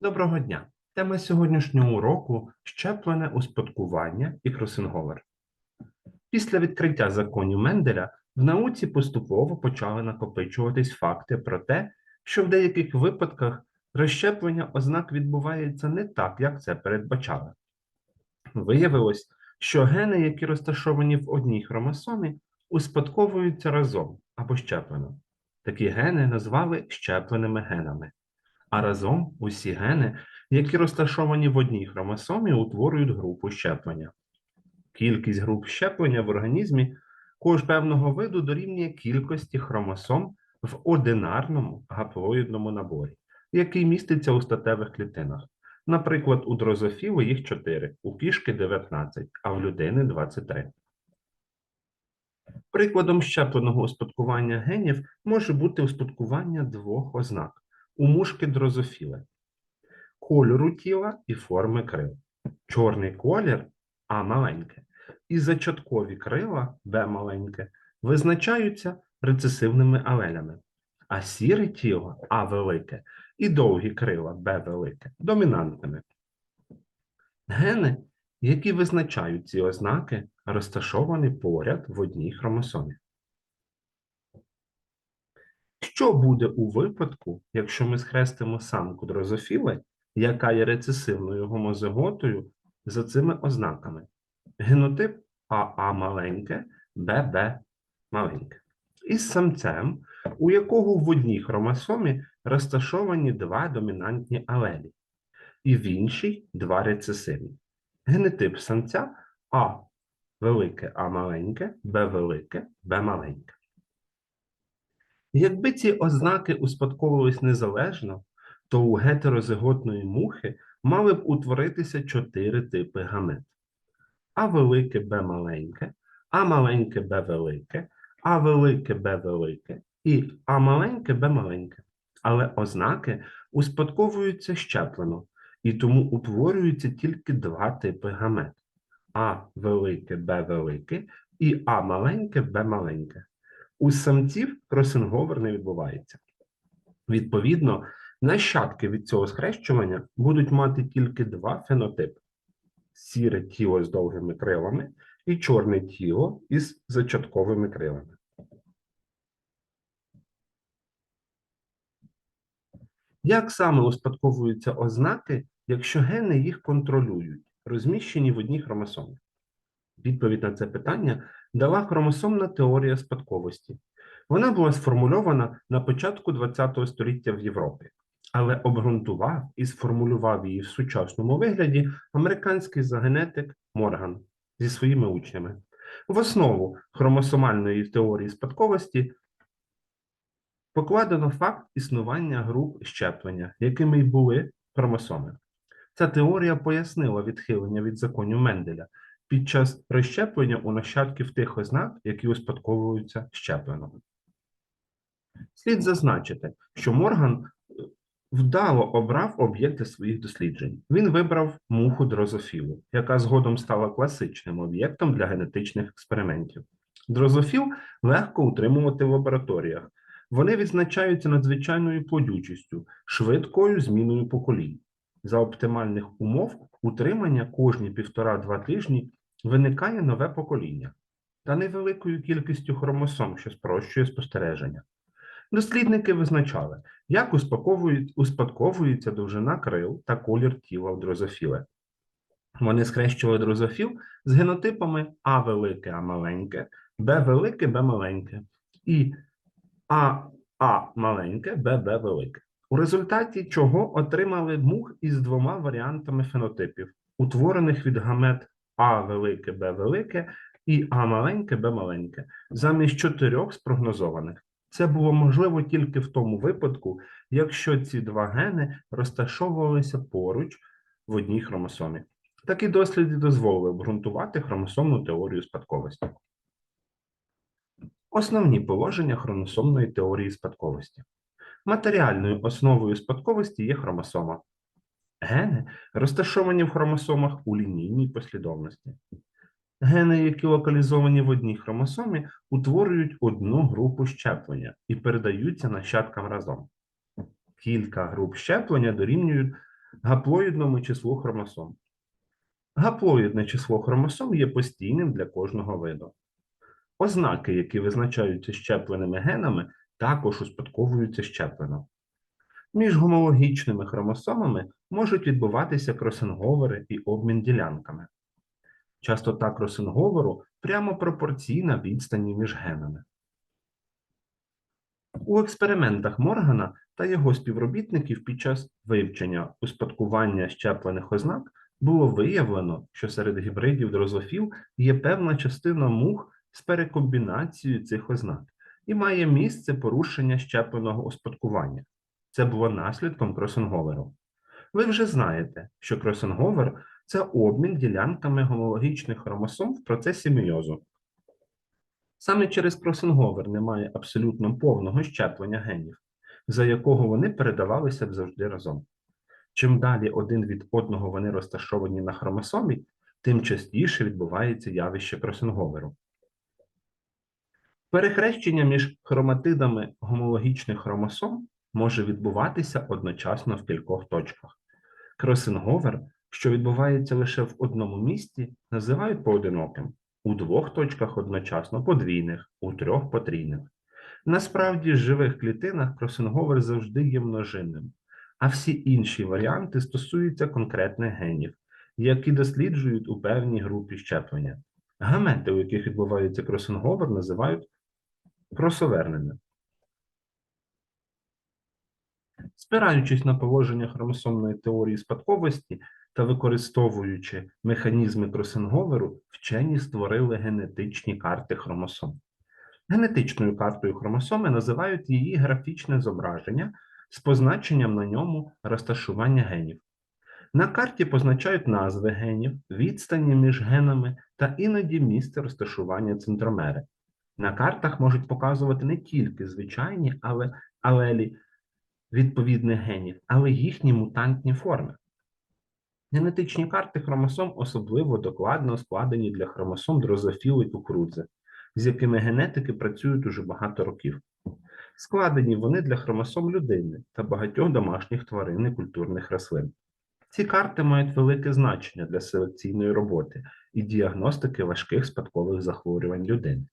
Доброго дня! Тема сьогоднішнього уроку щеплене успадкування і кросинговер. Після відкриття законів Менделя в науці поступово почали накопичуватись факти про те, що в деяких випадках розщеплення ознак відбувається не так, як це передбачали. Виявилось, що гени, які розташовані в одній хромосомі, успадковуються разом або щеплено. Такі гени назвали щепленими генами а разом усі гени, які розташовані в одній хромосомі, утворюють групу щеплення. Кількість груп щеплення в організмі кож певного виду дорівнює кількості хромосом в одинарному гаплоїдному наборі, який міститься у статевих клітинах. Наприклад, у дрозофіли їх 4, у кішки 19, а в людини 23. Прикладом щепленого успадкування генів може бути успадкування двох ознак у мушки дрозофіли, кольору тіла і форми крил. Чорний колір А маленьке, і зачаткові крила Б маленьке визначаються рецесивними алелями, а сіре тіло А велике і довгі крила Б велике домінантними. Гени, які визначають ці ознаки, розташовані поряд в одній хромосомі. Що буде у випадку, якщо ми схрестимо самку дрозофіли, яка є рецесивною гомозиготою за цими ознаками? Генотип АА маленьке, ББ маленьке. Із самцем, у якого в одній хромосомі розташовані два домінантні алелі, і в іншій два рецесивні. Генотип самця А велике А маленьке, Б велике, Б маленьке. Якби ці ознаки успадковувались незалежно, то у гетерозиготної мухи мали б утворитися чотири типи гамет. А велике Б маленьке, А маленьке Б велике, А велике Б велике і А маленьке Б маленьке. Але ознаки успадковуються щеплено, і тому утворюються тільки два типи гамет. А велике Б велике і А маленьке Б маленьке. У самців кросинговер не відбувається. Відповідно, нащадки від цього схрещування будуть мати тільки два фенотипи: сіре тіло з довгими крилами і чорне тіло із зачатковими крилами. Як саме успадковуються ознаки, якщо гени їх контролюють, розміщені в одній хромосомі? Відповідь на це питання дала хромосомна теорія спадковості. Вона була сформульована на початку ХХ століття в Європі, але обґрунтував і сформулював її в сучасному вигляді американський загенетик Морган зі своїми учнями. В основу хромосомальної теорії спадковості покладено факт існування груп щеплення, якими й були хромосоми. Ця теорія пояснила відхилення від законів Менделя під час розщеплення у нащадків тих ознак, які успадковуються щеплено. Слід зазначити, що Морган вдало обрав об'єкти своїх досліджень. Він вибрав муху дрозофілу, яка згодом стала класичним об'єктом для генетичних експериментів. Дрозофіл легко утримувати в лабораторіях. Вони відзначаються надзвичайною плодючістю, швидкою зміною поколінь. За оптимальних умов утримання кожні півтора-два тижні виникає нове покоління та невеликою кількістю хромосом, що спрощує спостереження. Дослідники визначали, як успадковується довжина крил та колір тіла в дрозофіле. Вони схрещували дрозофіл з генотипами А велике, А маленьке, Б велике, Б маленьке і А А маленьке, Б Б велике. У результаті чого отримали мух із двома варіантами фенотипів, утворених від гамет А велике, Б велике і А маленьке, Б маленьке, замість чотирьох спрогнозованих. Це було можливо тільки в тому випадку, якщо ці два гени розташовувалися поруч в одній хромосомі. Такі досліди дозволили обґрунтувати хромосомну теорію спадковості. Основні положення хромосомної теорії спадковості. Матеріальною основою спадковості є хромосома. Гени розташовані в хромосомах у лінійній послідовності. Гени, які локалізовані в одній хромосомі, утворюють одну групу щеплення і передаються нащадкам разом. Кілька груп щеплення дорівнюють гаплоїдному числу хромосом. Гаплоїдне число хромосом є постійним для кожного виду. Ознаки, які визначаються щепленими генами, також успадковуються щеплено. Між гомологічними хромосомами можуть відбуватися кросинговери і обмін ділянками. Частота кросинговору прямо пропорційна відстані між генами. У експериментах Моргана та його співробітників під час вивчення успадкування щеплених ознак було виявлено, що серед гібридів дрозофіл є певна частина мух з перекомбінацією цих ознак і має місце порушення щепленого успадкування. Це було наслідком кросинговору. Ви вже знаєте, що кросинговер – це обмін ділянками гомологічних хромосом в процесі мейозу. Саме через кросинговер немає абсолютно повного щеплення генів, за якого вони передавалися б завжди разом. Чим далі один від одного вони розташовані на хромосомі, тим частіше відбувається явище кросинговору. Перехрещення між хроматидами гомологічних хромосом може відбуватися одночасно в кількох точках. Кросинговер, що відбувається лише в одному місці, називають поодиноким, у двох точках одночасно подвійних, у трьох потрійних. Насправді, в живих клітинах кросинговер завжди є множинним, а всі інші варіанти стосуються конкретних генів, які досліджують у певній групі щеплення. Гамети, у яких відбувається кросинговер, називають кросоверними. Спираючись на положення хромосомної теорії спадковості та використовуючи механізми кросинговеру, вчені створили генетичні карти хромосом. Генетичною картою хромосоми називають її графічне зображення з позначенням на ньому розташування генів. На карті позначають назви генів, відстані між генами та іноді місце розташування центромери. На картах можуть показувати не тільки звичайні але, алелі відповідних генів, але їхні мутантні форми. Генетичні карти хромосом особливо докладно складені для хромосом дрозофіл і кукурудзи, з якими генетики працюють уже багато років. Складені вони для хромосом людини та багатьох домашніх тварин і культурних рослин. Ці карти мають велике значення для селекційної роботи і діагностики важких спадкових захворювань людини.